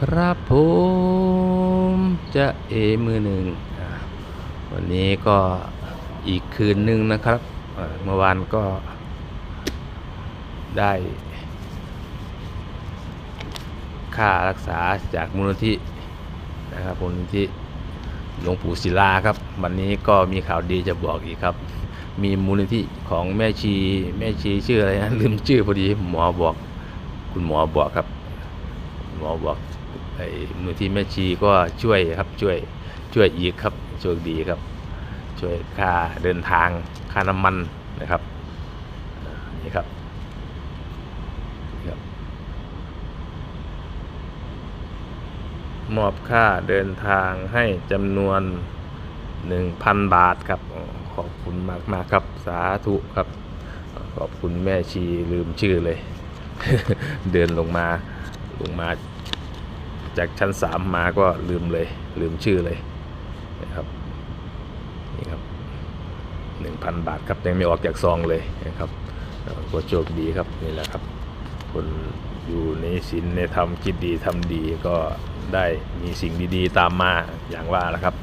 ครับผมจะเอมือหนึ่งวันนี้ก็อีกคืนหนึ่งนะครับเมื่อวานก็ได้ ค่ารักษาจากมูลนิธินะครับมูลนิธิหลวงปู่ศิลาครับ วันนี้ก็มีข่าวดีจะบอกอีกครับ มีมูลนิธิของแม่ชีแม่ชีชื่ออะไรนะลืมชื่อพอดีหมอบอก คุณหมอบอกครับ หมอบอก ไอ้มูลที่แม่ชีก็ช่วยครับช่วยช่วยอีกครับโชคดีครับ ช่วยค่าเดินทางค่าน้ำมันนะครับนี่ครับนี่ครับมอบค่าเดินทางให้จำนวน 1,000 บาทครับ ขอบคุณมากมากครับสาธุครับ ขอบคุณแม่ชีลืมชื่อเลย เดินลงมาลงมา จากชั้นสามมาก็ลืมเลยลืมชื่อเลยนะครับนี่ครับหนึ่งพันบาทครับยังไม่ออกจากซองเลยนะครับก็โชคดีครับนี่แหละครับ คนอยู่ในศีลในธรรมคิดดีทำดีก็ได้มีสิ่งดีๆตามมาอย่างว่าแล้วครับ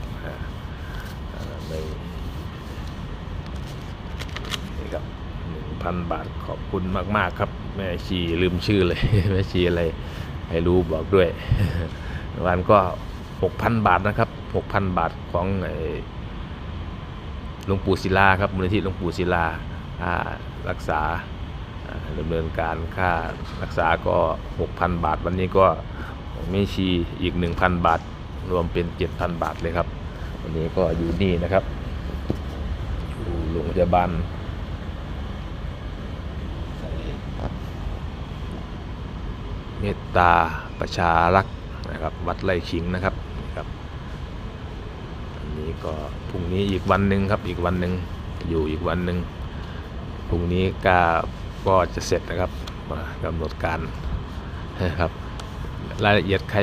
นี่ครับหนึ่งพันบาทขอบคุณมาก ๆ ครับ แม่ชีลืมชื่อเลย แม่ชีอะไร ให้รู้บอกด้วยวันก็หกพันบาทนะครับหกพันบาทของไอ้หลวงปู่ศิลาครับมูลนิธิหลวงปู่ศิลาค่ารักษาอ่าดำเนินการค่ารักษาก็ 6,000 บาท วันนี้ก็ของแม่ชีอีก 1,000 บาท รวมเป็น 7,000 บาทเลยครับ วันนี้ก็อยู่นี่นะครับอยู่โรงพยาบาล เมตตาประชารักษ์นะครับวัดไร่ขิงนะครับนะครับอันนี้ก็พรุ่งนี้อีกวันหนึ่งครับอีกวันหนึ่งอยู่อีกวันหนึ่งพรุ่งนี้ก็ก็จะเสร็จนะครับมากำหนดการนะครับรายละเอียดใคร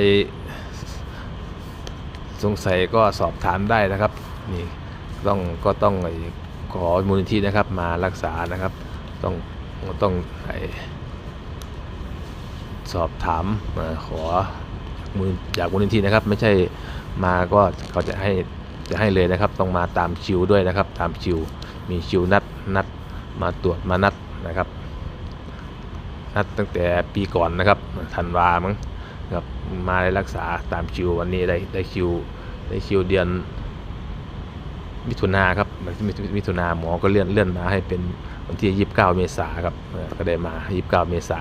สงสัยก็สอบถามได้นะครับนี่ต้องก็ต้องขอมูลนิธินะครับมารักษานะครับต้องต้องไอ้ สอบถามมาขอจากมูลนิธินะครับ ไม่ใช่มาก็เขาจะให้จะให้เลยนะครับ ต้องมาตามคิวด้วยนะครับ ตามคิวมีคิวนัดนัดมาตรวจมานัดนะครับนัดตั้งแต่ปีก่อนนะครับธันวามั้งครับมาได้รักษาตามคิววันนี้ได้ได้คิวได้คิวเดือนมิถุนาครับมิถุมิถุนาหมอก็เลื่อนเลื่อนมาให้เป็นวันที่ 29 เมษาครับก็ได้มา 29 เมษา